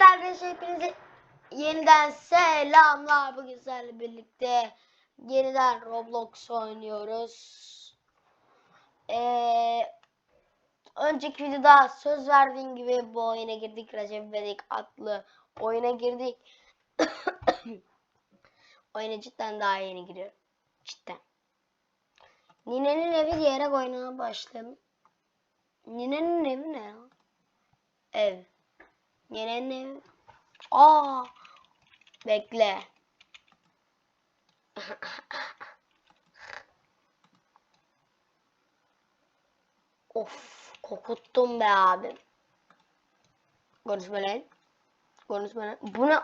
Evet arkadaşlar hepinize yeniden selamlar. Bugün sizlerle birlikte yeniden Roblox oynuyoruz. Ee, önceki videoda söz verdiğim gibi bu oyuna girdik. Recep İvedik adlı oyuna girdik. oyuna cidden daha yeni giriyorum. Cidden. Ninenin evi diyerek oynamaya başladım. Ninenin evi ne ya? Ev. Ninenin evi. Aa. Bekle. of, kokuttum be abim. Konuşma lan. Konuşma lan. Bu ne?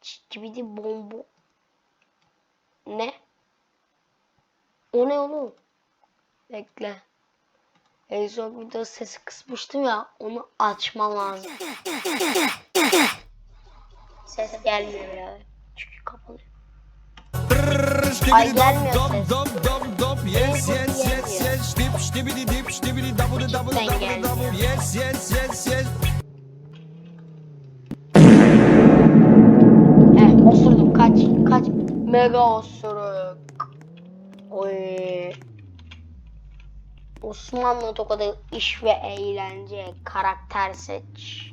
Çibidi bombo. Ne? O ne oğlum? Bekle. En son video sesi kısmıştım ya onu açmam lazım. Ses gelmiyor ya. Çünkü kapalı. Ay gelmiyor ses. Dop dop dop yes yes yes yes dip stibidi dip stibidi double double Cidden double gelmiyor. double yes yes yes yes Heh osurdum kaç kaç. Mega osuruk. Oy. Osmanlı tokadı iş ve eğlence karakter seç.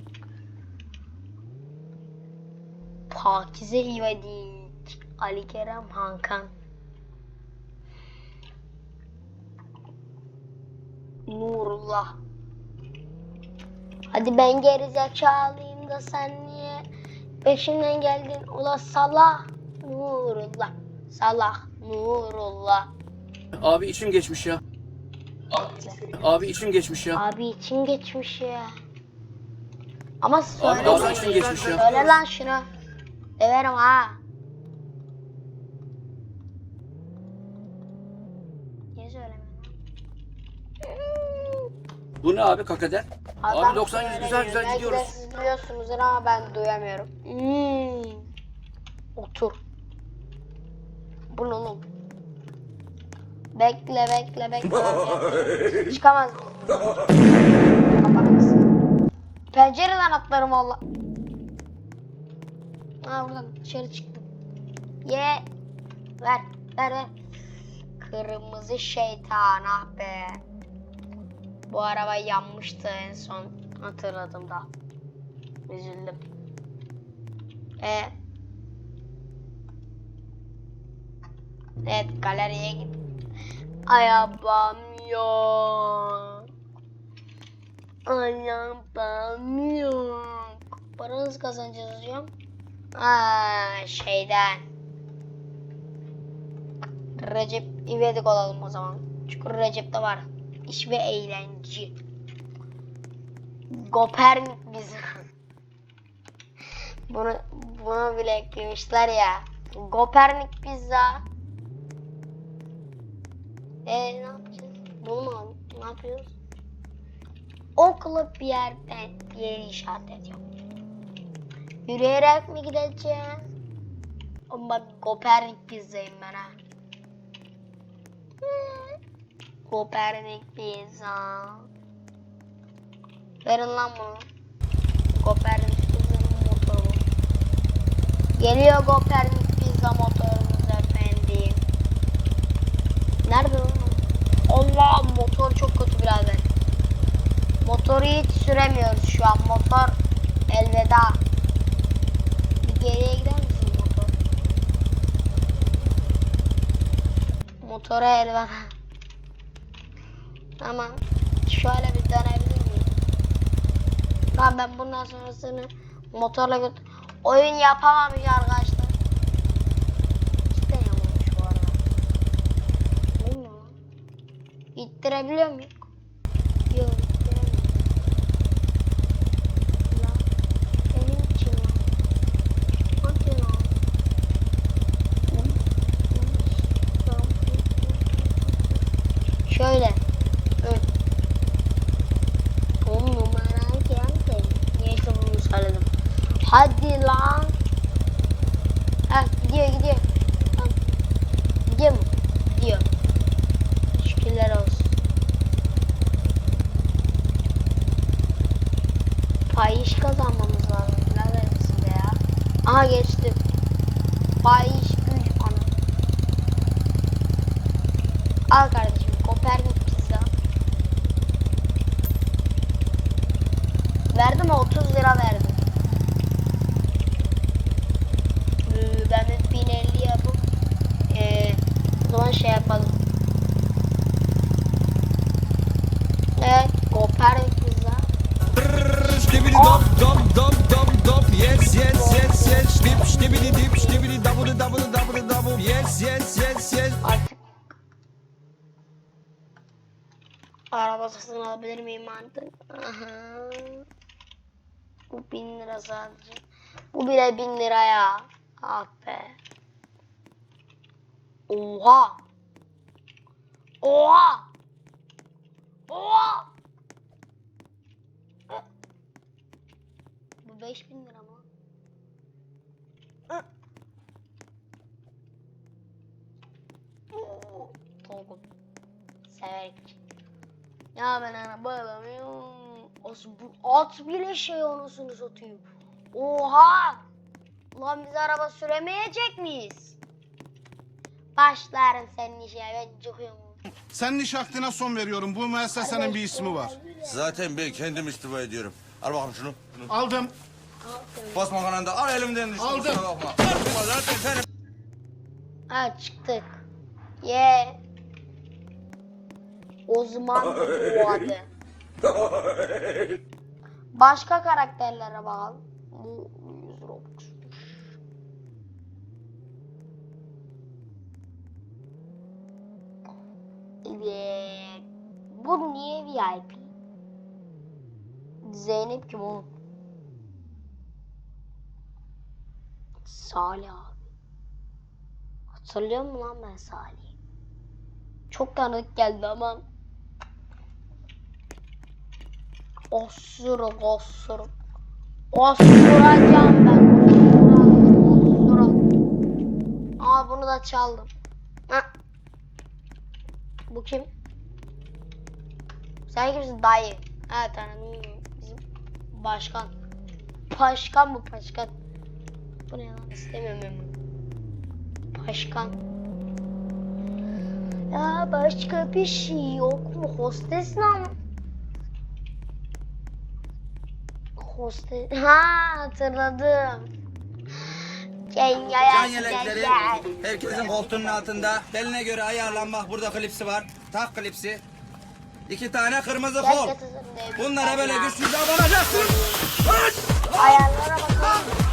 Pakize İvedik Ali Kerem Hankan Nurullah. Hadi ben geri zekalıyım da sen niye peşimden geldin? Ula Salah Nurullah. Salah Nurullah. Abi içim geçmiş ya. Abi içim geçmiş ya. Abi içim geçmiş ya. Ama Abi söyle. 90 içim geçmiş ya. Söyle lan şunu. Döverim ha. Niye söylemiyorsun? Bu ne abi kakader? Adam Abi 90 100 güzel söylemiyor. güzel Belki de gidiyoruz. Siz biliyorsunuzdur ama ben duyamıyorum. Hmm. Otur. Bu ne oğlum? Bekle bekle bekle. Çıkamaz. Kafanı kısın. Pencereden atlarım valla. Ha buradan dışarı çıktım. Ye. Ver ver ver. Kırmızı şeytan ah be. Bu araba yanmıştı en son hatırladım da. Üzüldüm. E. Evet galeriye git. Ayabam yok. Ayabam yok. Para nasıl kazanacağız hocam? Aa, şeyden. Recep İvedik olalım o zaman. Çünkü Recep'te var. İş ve eğlence. Kopernik bizim. bunu bunu bile eklemişler ya. Kopernik pizza. E ne yapacağız? Bunu mu yapıyoruz? Okula bir yerden bir yeri işaret ediyorum. Yürüyerek mi gideceğim? Ama bak Kopernik pizzayım ben. Kopernik pizza. Verin lan bunu. Kopernik pizzanın motoru. Geliyor Kopernik pizza motorumuz Nerede? Allah motor çok kötü birader. Motoru hiç süremiyoruz şu an. Motor elveda. Bir geriye gider misin motor? Motora elveda. Tamam. Şöyle bir dönebilir miyim? Tamam ben bundan sonrasını motorla götür... Oyun yapamamış arkadaşlar. Cidden yapamamış bu arada. Olmuyor lan. İttirebiliyor muyum? Yok. Şöyle. Evet. On numara geldi. Neyse bunu söyledim. Hadi lan. Ha gidiyor gidiyor. Tamam. Gidiyor mu? Gidiyor. Şükürler olsun. Fahiş kazanmamız lazım. Be ya? Aha geçtim. Fahiş güç ana. Al kardeşim. Kopernik pizza. Verdim 30 lira verdim. Ee, Ben de 1050 yapıp ee, o zaman şey yapalım. Evet, Kopernik pizza. Stibidi dop dop dop dop dop yes yes yes yes Dip stibidi dip stibidi double double double double yes yes yes yes araba satın alabilir miyim artık? Aha. Bu bin lira sadece. Bu bile bin lira ya. Ah be. Oha. Oha. Oha. Bu beş bin lira mı? Tolgum. Severek. Ya ben araba alamıyorum. Bu at bile şey anasını satayım. Oha! Ulan biz araba süremeyecek miyiz? Başlarım senin işe ben çıkıyorum. Senin iş hakkına son veriyorum. Bu müessesenin bir ismi var. Zaten ben kendim istifa ediyorum. Al bakalım şunu. Aldım. Basma kananda al elimden düştü. Aldım. kusura bakma. Bakma zaten senin. Ha çıktık. Ye. O zaman bu adı. Başka karakterlere bakalım. Bu 100 Robux. Evet. Bu niye VIP? Zeynep kim oğlum? Salih abi. Hatırlıyor musun lan ben Salih'i? Çok tanıdık geldi ama. Osuruk osuruk. Osuracağım ben. Osuruk. Aa bunu da çaldım. Ha. Bu kim? Sen kimsin dayı? Ha tanıdım. Bizim başkan. Başkan mı başkan? Bu ne lan istemiyorum. Başkan. Ya başka bir şey yok mu? Hostes ne ama? Hostes... Ha hatırladım. Can yelekleri herkesin koltuğunun altında. Beline göre ayarlanmak burada klipsi var. Tak klipsi. İki tane kırmızı kol. Bunlara böyle güçlü davranacaksın. Ayarlara bakalım.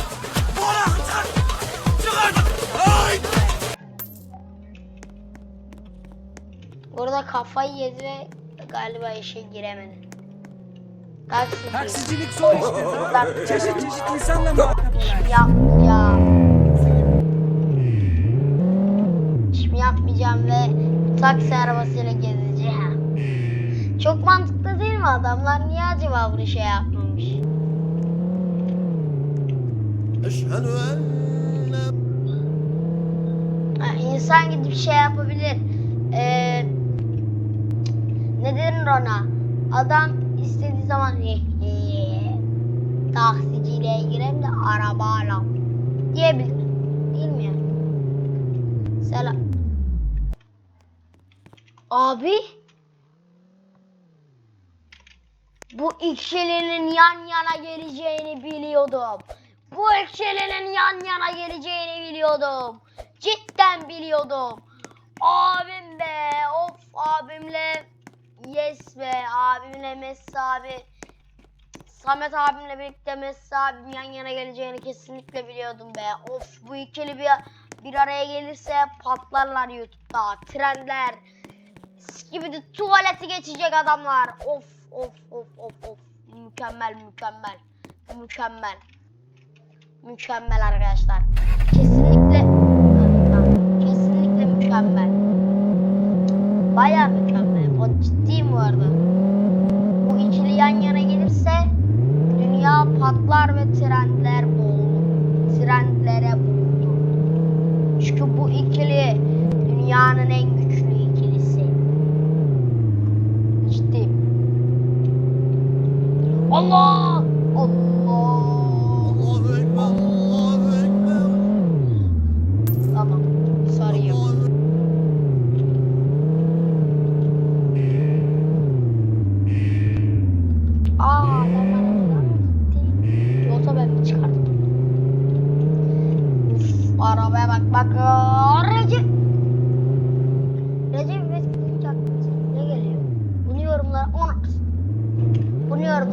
Burada kafayı yedi ve galiba işe giremedi. Taksici. Taksicilik zor iştir Çeşit çeşit insanla muhatap olan yapmayacağım. Şimdi yapmayacağım ve taksi arabasıyla gezeceğim. Çok mantıklı değil mi adamlar? Niye acaba bunu şey yapmamış? Ha, İnsan gidip şey yapabilir. Ee, ne denir ona? Adam istediği zaman taksiciyle gireyim de araba alam diyebilir. Değil mi? Selam. Abi. Bu ikilinin yan yana geleceğini biliyordum. Bu ikilinin yan yana geleceğini biliyordum. Cidden biliyordum. Abim be. Of abimle. Yes be. Abimle Messi abi. Samet abimle birlikte Messi abim yan yana geleceğini kesinlikle biliyordum be. Of bu ikili bir, bir araya gelirse patlarlar YouTube'da. Trendler. Gibi de tuvaleti geçecek adamlar. Of of of of of. Mükemmel mükemmel. Mükemmel. Mükemmel arkadaşlar. Kesinlikle kesinlikle mükemmel. Baya mükemmel. O ciddiyim bu arada. Bu ikili yan yana gelirse dünya patlar ve trendler boğulur. Trendlere boğulur. Çünkü bu ikili dünyanın en güçlü ikilisi. Ciddiyim. Allah! Tamam. Sarayım. Aa, ben arabadan gitti. Yoksa ben mi çıkardım? Uf, arabaya bak bak. Aa, Recep. Recep İvedik ne geliyor? Bunu yorumlara ona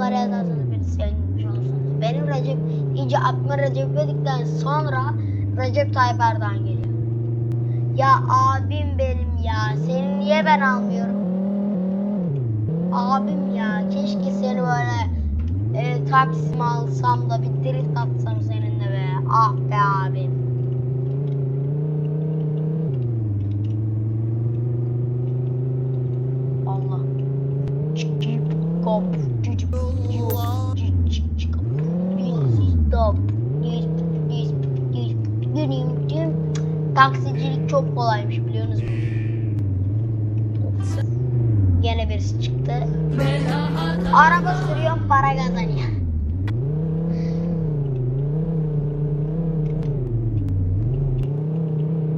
yorumlara yazarsanız beni sevinmiş olursunuz. Benim Recep iyice aklıma Recep İvedik'ten sonra Recep Tayyip Erdoğan geliyor. Ya abim benim ya. Seni niye ben almıyorum? Abim ya. Keşke seni böyle e, taksime alsam da bir drift atsam seninle be. Ah be abim. Araba sürüyorum para kazanıyor.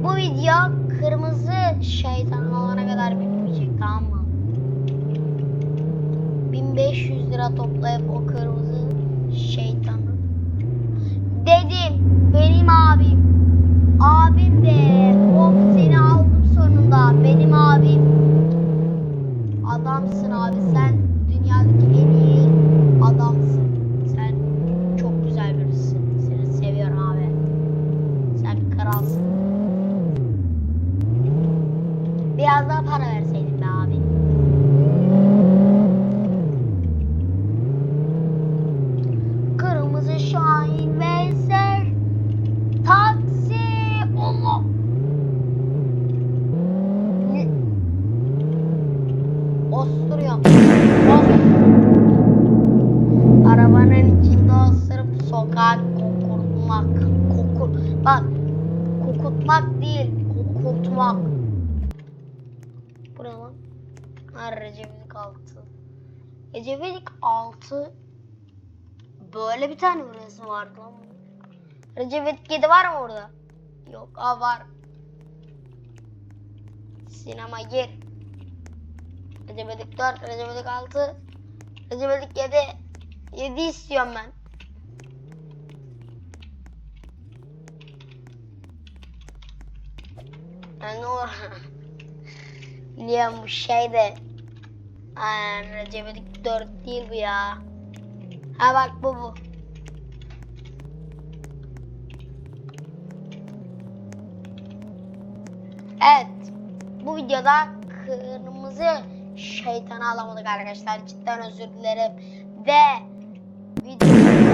Bu video kırmızı şeytan alana kadar bitmeyecek tamam mı? 1500 lira toplayıp o kırmızı şeytanı. Dedim benim abim. Abim be. Of seni aldım sonunda. Benim abim. Adamsın abi sen dünyadaki en iyi adamsın. Sen çok güzel birisin. Seni seviyorum abi. Sen kralsın. Biraz daha para verseydin be abi. Kırmızı Şahin Veysel Taksi Allah Ne? Osturuyorum Os- Arabanın içinde osurup sokak kokutmak Kokur Bak Kokutmak değil Kokutmak Bu ne lan? Ha Recep İvedik 6 Recep İvedik 6 Böyle bir tane mi resim vardı lan? Recep 7 var mı orada? Yok. Aa var. Sinema gir. Recep İvedik 4, Recep İvedik 6, Recep İvedik 7. 7 istiyorum ben. Yani o Biliyorum bu şey Aa, Recep İvedik 4 değil bu ya. Ha bak bu bu. Evet. Bu videoda kırmızı şeytanı alamadık arkadaşlar. Cidden özür dilerim. Ve durdurarak